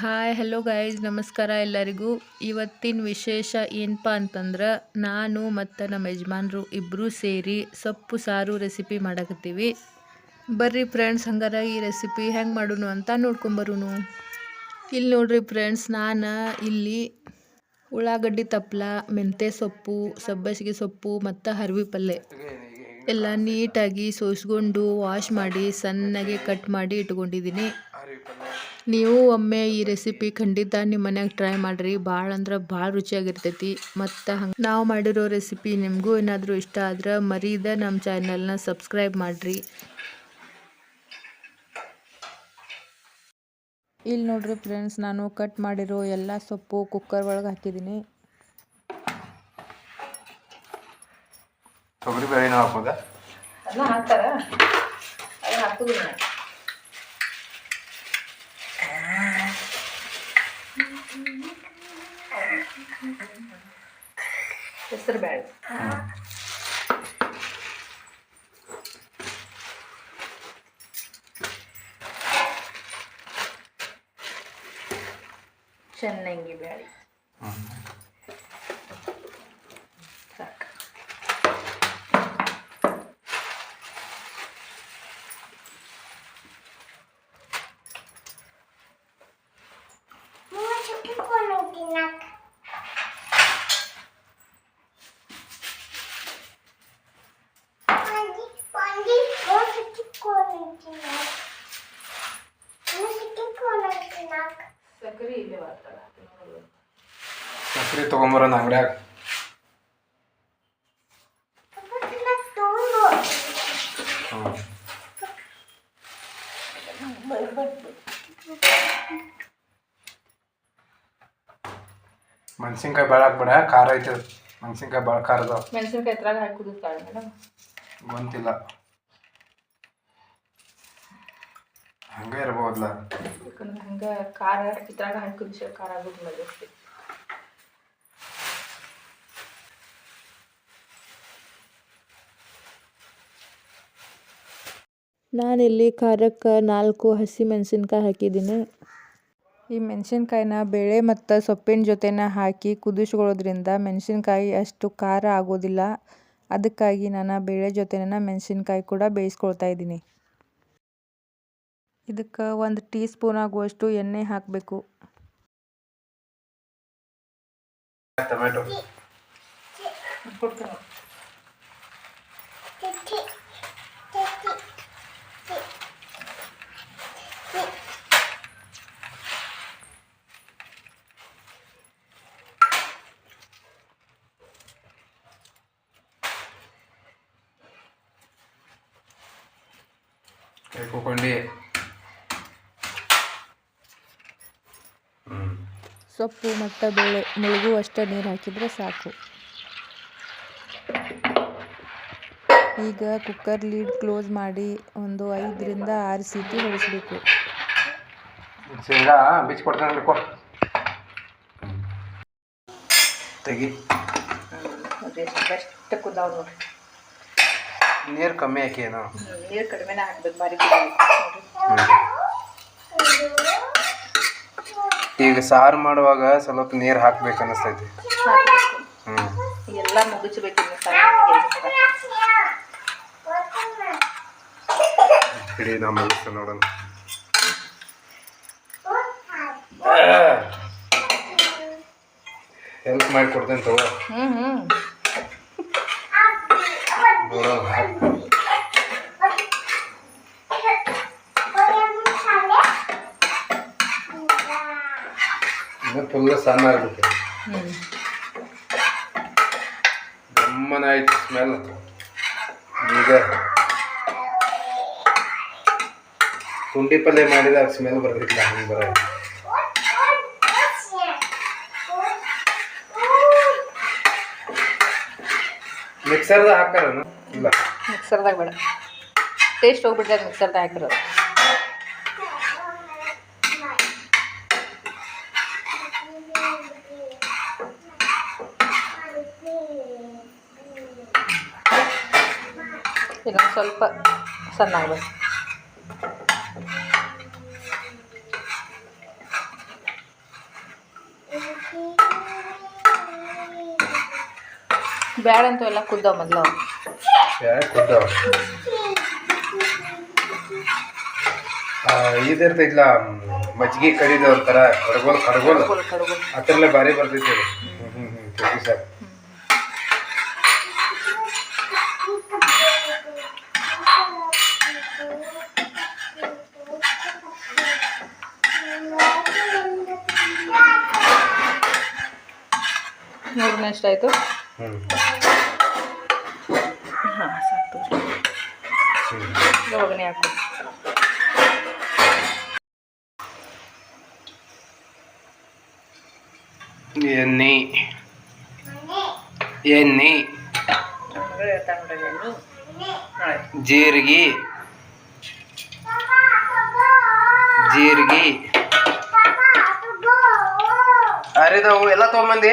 Hi hello guys ನಮಸ್ಕಾರ ಎಲ್ಲರಿಗೂ. ಇವತ್ತಿನ ವಿಶೇಷ ಏನಪ್ಪ ಅಂತಂದ್ರೆ, ನಾನು ಮತ್ತು ನಮ್ಮ ಯಜಮಾನ್ರು ಇಬ್ಬರೂ ಸೇರಿ ಸೊಪ್ಪು ಸಾರು ರೆಸಿಪಿ ಮಾಡಕತ್ತೀವಿ. ಬರ್ರಿ ಫ್ರೆಂಡ್ಸ್ ಹಂಗಾರ ಈ ರೆಸಿಪಿ ಹೆಂಗೆ ಮಾಡೋನು ಅಂತ ನೋಡ್ಕೊಂಬರೂ ಇಲ್ಲಿ ನೋಡ್ರಿ ಫ್ರೆಂಡ್ಸ್ ನಾನು ಇಲ್ಲಿ ಉಳ್ಳಾಗಡ್ಡಿ ತಪ್ಪಲ ಮೆಂತ್ಯ ಸೊಪ್ಪು, ಸಬ್ಬಸಿಗೆ ಸೊಪ್ಪು, ಮತ್ತು ಹರಿವಿ ಪಲ್ಯ ಎಲ್ಲ ನೀಟಾಗಿ ಸೋಸ್ಕೊಂಡು ವಾಶ್ ಮಾಡಿ ಸಣ್ಣಗೆ ಕಟ್ ಮಾಡಿ ಇಟ್ಕೊಂಡಿದ್ದೀನಿ ನೀವು ಒಮ್ಮೆ ಈ ರೆಸಿಪಿ ಖಂಡಿತ ನಿಮ್ಮ ಮನ್ಯಾಗ ಟ್ರೈ ಮಾಡಿರಿ. ಭಾಳ ಅಂದ್ರೆ ಭಾಳ ರುಚಿಯಾಗಿರ್ತೈತಿ. ಮತ್ತು ಹಂಗೆ ನಾವು ಮಾಡಿರೋ ರೆಸಿಪಿ ನಿಮಗೂ ಏನಾದರೂ ಇಷ್ಟ ಆದ್ರೆ ಮರೀದ ನಮ್ಮ ಚಾನಲ್ನ ಸಬ್ಸ್ಕ್ರೈಬ್ ಮಾಡಿರಿ. ಇಲ್ಲಿ ನೋಡ್ರಿ ಫ್ರೆಂಡ್ಸ್ ನಾನು ಕಟ್ ಮಾಡಿರೋ ಎಲ್ಲ ಸೊಪ್ಪು ಕುಕ್ಕರ್ ಒಳಗೆ ಹಾಕಿದ್ದೀನಿ ತೊಗರಿ ಬೇಳೆನೂ ಹಾಕೋದ ಅದನ್ನ ಹಾಕ್ತಾರ? ಅದನ್ನ ಹಾಕುದಿಲ್ಲ. ಹೆಸರು ಬೇಳೆ ಚೆನ್ನಂಗಿ ಬೇಳೆ ಸಕ್ಕರೆ ಇಲ್ಲೇ ಬರ್ತಾರ ಸಕ್ರೆ ತೊಗೊಂಬರೋಣ ಅಂಗಡ್ಯಾಗ. Papa tinak tunggu. ಹ್ಞೂ ಮೆಣಸಿನ್ಕಾಯಿ ಭಾಳ ಹಾಕ್ಬೇಡ ಖಾರ ಐತೆ. ಮೆಣಸಿನ್ಕಾಯಿ ಭಾಳ ಖಾರ ಅದಾವ. ಮೆಣಸಿನ್ಕಾಯಿ ಎತ್ರಾಗ ಹಾಕಿ ಕುದಿಸ್ತಾಳೆ ಮೇಡಮ್. ಗೊತ್ತಿಲ್ಲ ಹಂಗೆ ಇರಬಹುದಲ್ಲ ಯಾಕಂದ್ರೆ ಹಂಗ ಖಾರ ಇದ್ರಾಗ ಹಂಗೆ ಕುದಿಸಿ ಖಾರ ಆಗೋದಿಲ್ಲ ಜಾಸ್ತಿ ನಾನಿಲ್ಲಿ ಖಾರಕ್ಕೆ ನಾಲ್ಕು ಹಸಿ ಮೆಣಸಿನ್ಕಾಯಿ ಹಾಕಿದ್ದೀನಿ. ಈ ಮೆಣಸಿನ್ಕಾಯಿನ ಬೇಳೆ ಮತ್ತು ಸೊಪ್ಪಿನ ಜೊತೆನ ಹಾಕಿ ಕುದಿಸ್ಕೊಳ್ಳೋದ್ರಿಂದ ಮೆಣಸಿನ್ಕಾಯಿ ಅಷ್ಟು ಖಾರ ಆಗೋದಿಲ್ಲ. ಅದಕ್ಕಾಗಿ ನಾನು ಬೇಳೆ ಜೊತೆನ ಮೆಣಸಿನ್ಕಾಯಿ ಕೂಡ ಬೇಯಿಸ್ಕೊಳ್ತಾ ಇದ್ದೀನಿ. ಇದಕ್ಕೆ ಒಂದು ಟೀ ಸ್ಪೂನ್ ಆಗುವಷ್ಟು ಎಣ್ಣೆ ಹಾಕಬೇಕು ಟೊಮೆಟೊ Titik, ಸೊಪ್ಪು ಮತ್ತು ಬೇಳೆ ಮುಳುಗುವಷ್ಟು ನೀರು ಹಾಕಿದರೆ ಸಾಕು. ಈಗ ಕುಕ್ಕರ್ ಲೀಡ್ ಕ್ಲೋಸ್ ಮಾಡಿ ಒಂದು ಐದರಿಂದ ಆರು ಸೀಟಿ ಹೊಡಿಸ್ಬೇಕು. ಶೇಂಗಾ ಬಿಚ್ಚಿ ಕೊಡ್ತಾನೆ ಕೊ. ತೆಗಿ. ಬೆಸ್ಟ್ ಕುದಾವ್ ನೋಡ್ರಿ. ನೀರು ಕಮ್ಮಿ ಹಾಕಿ ಏನೋ. ನೀರು ಕಡಿಮೆನೇ ಹಾಕ್ಬೇಕು ಬಾರಿ ಈಗ ಸಾರು ಮಾಡುವಾಗ ಸ್ವಲ್ಪ ನೀರು ಹಾಕ್ಬೇಕು ಅನಿಸ್ತೈತಿ. ಹ್ಞೂ ಎಲ್ಲ ಮುಗಿಸ್ಬೇಕು ನೋಡೋಣ. ಹೆಲ್ಪ್ ಮಾಡಿ ಕೊಡ್ತೇನೆ ತಗೋ. ಹ್ಮ್ ನೋಡೋಣ ಇನ್ನು ಫುಲ್ ಸಣ್ಣ ಆಗ್ಬಿಟ್ಟು ಆಯ್ತು ಸ್ಮೆಲ್ ಈಗ ಪುಂಡಿ ಪಲ್ಯ ಮಾಡಿದಾಗ ಸ್ಮೆಲ್ ಬರ್ತಿಲ್ಲ ಹಂಗೆ ಬರ ಮಿಕ್ಸರ್ದಾಗ ಹಾಕಾರನು ಇಲ್ಲ. ಮಿಕ್ಸರ್ದಾಗ ಬೇಡ. ಟೇಸ್ಟ್ ಹೋಗ್ಬಿಡ್ತದೆ ಮಿಕ್ಸರ್ದಾಗ ಹಾಕಿರೋದು. ಸ್ವಲ್ಪ ಸಣ್ಣಾಗಬೇಕು ಬ್ಯಾಡಂತೂ ಎಲ್ಲ ಕುದ್ದಾವ ಮೊದಲು ಕುದ್ದಾವ ಇದಿರ್ತೈತಿಲ್ಲ ಮಜ್ಜಿಗೆ ಕಡಿದ ಒಂಥರ ಕಡಗೋಲ್ ಕಡಗೋಲ್ ಅದರಲ್ಲೇ ಭಾರಿ ಬರ್ತೈತಿ ಹ್ಞೂ ಹ್ಞೂ ಹ್ಞೂ ಸರ್ ಆಯಿತು? ಎಷ್ಟಾಯ್ತು ಹಾಂ ಸಾಕು ಹಾಕು. ಎಣ್ಣೆ. ಎಣ್ಣೆ. ಜೀರಿಗೆ. ಜೀರಿಗೆ. ಅರಿದವು ಎಲ್ಲ ತೊಗೊಂಬಂದಿ?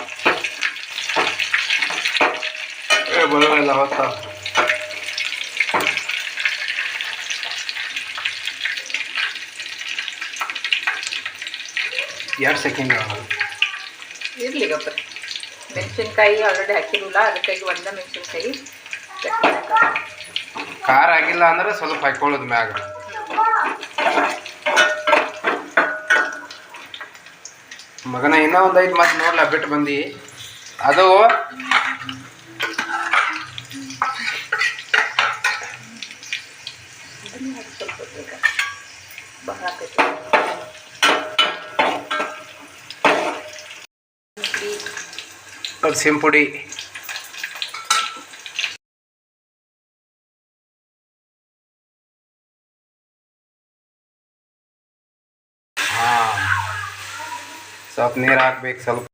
ಎಲ್ಲ ಹೊತ್ತ. ಎರಡು ಸೆಕೆಂಡ್ ಇರಲಿ ಗೊಬ್ಬ ಮೆಣಸಿನ್ಕಾಯಿ ಆಲ್ರೆಡಿ ಹಾಕಿರಲಿಲ್ಲ ಅದಕ್ಕಾಗಿ ಒಂದ ಮೆಣಸಿನ್ಕಾಯಿ. ಖಾರ ಆಗಿಲ್ಲ ಅಂದ್ರೆ ಸ್ವಲ್ಪ ಹಾಕೊಳ್ಳೋದು ಮ್ಯಾಗ. ಮಗನ ಇನ್ನೂ ಒಂದು ಐದು ಮತ್ತೆ ನೋಡ್ಲಾ ಬಿಟ್ಟು ಬಂದು. ಅದು ಅರ್ಸಿನ ಪುಡಿ. ಹಾಂ. ಸ್ವಲ್ಪ ನೀರು ಹಾಕ್ಬೇಕು ಸ್ವಲ್ಪ.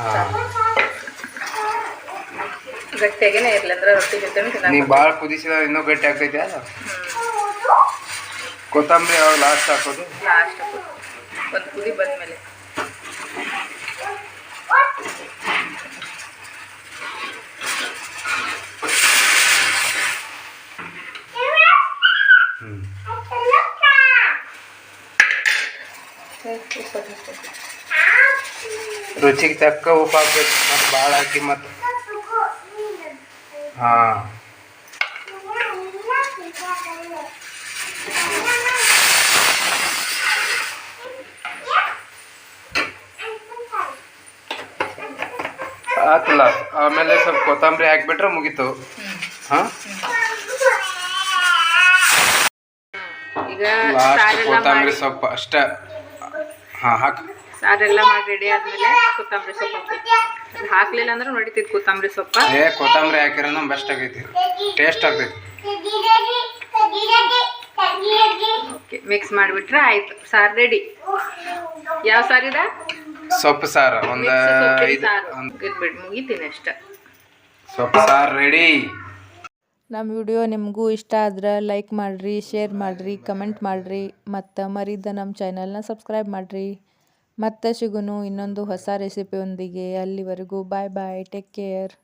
ಹಾಂ. ಗಟ್ಟಿಯಾಗೇನೆ ಇರಲಿ ಅಂದ್ರೆ ರೊಟ್ಟಿ ಜೊತೆ ನೀ ತಿನ್ನಕ್ಕೆ ಭಾಳ ಕುದಿಸಿದ ಇನ್ನೂ ಗಟ್ಟಿ ಆಗ್ತೈತೆ ಕೊತ್ತಂಬರಿ ಯಾವಾಗ ಲಾಸ್ಟ್ ಹಾಕೋದು? ಲಾಸ್ಟ್ ಒಂದು ಕುದಿ ಬಂದ್ಮೇಲೆ. ಹ್ಞೂ ರುಚಿಗೆ ತಕ್ಕ ಉಪ್ಪು ಹಾಕ್ಬೇಕು. ಮತ್ತು ಭಾಳ ಹಾಕಿ ಮತ್ತು ಹಾಂ. ಆತಲ್ಲ. ಆಮೇಲೆ ಸ್ವಲ್ಪ ಕೊತ್ತಂಬರಿ ಹಾಕ್ಬಿಟ್ರೆ ಮುಗೀತು. ಹಾಂ? ಈಗ ಲಾಸ್ಟ್ ಕೊತ್ತಂಬರಿ ಸೊಪ್ಪು ಅಷ್ಟ. ಹಾಂ ಹಾಕು. ಸಾರೆಲ್ಲ ಮಾಡಿ ರೆಡಿ ಆದ್ಮೇಲೆ ಕೊತ್ತಂಬರಿ ಸೊಪ್ಪು ಹಾಕಲಿಲ್ಲ ಅದು ಹಾಕ್ಲಿಲ್ಲ ಅಂದ್ರೆ ನಡೀತಿತ್ತು ಕೊತ್ತಂಬರಿ ಸೊಪ್ಪ. ಏ ಕೊತ್ತಂಬರಿ ಹಾಕಿರೋದು ಬೆಸ್ಟ್ ಆಗೈತಿ. ಟೇಸ್ಟ್ ಆಗ್ತೈತಿ. ಓಕೆ ಮಿಕ್ಸ್ ಮಾಡಿಬಿಟ್ರೆ ಆಯ್ತು. ಸಾರು ರೆಡಿ ಯಾವ ಸಾರಿದ ಸೊಪ್ಪು ಸಾರು ಒಂದು ಐದು ಮುಗಿತೀನಿ ಅಷ್ಟ. ಸೊಪ್ಪು ಸಾರು ರೆಡಿ ನಮ್ಮ ವಿಡಿಯೋ ನಿಮಗೂ ಇಷ್ಟ ಆದ್ರೆ ಲೈಕ್ ಮಾಡಿರಿ ಶೇರ್ ಮಾಡಿರಿ ಕಮೆಂಟ್ ಮಾಡಿರಿ ಮತ್ತು ಮರಿದ ನಮ್ಮ ಚಾನಲ್ನ ಸಬ್ಸ್ಕ್ರೈಬ್ ಮಾಡಿರಿ. ಮತ್ತೆ ಸಿಗುನು ಇನ್ನೊಂದು ಹೊಸ ರೆಸಿಪಿಯೊಂದಿಗೆ ಅಲ್ಲಿವರೆಗೂ ಬಾಯ್ ಬಾಯ್ ಟೇಕ್ ಕೇರ್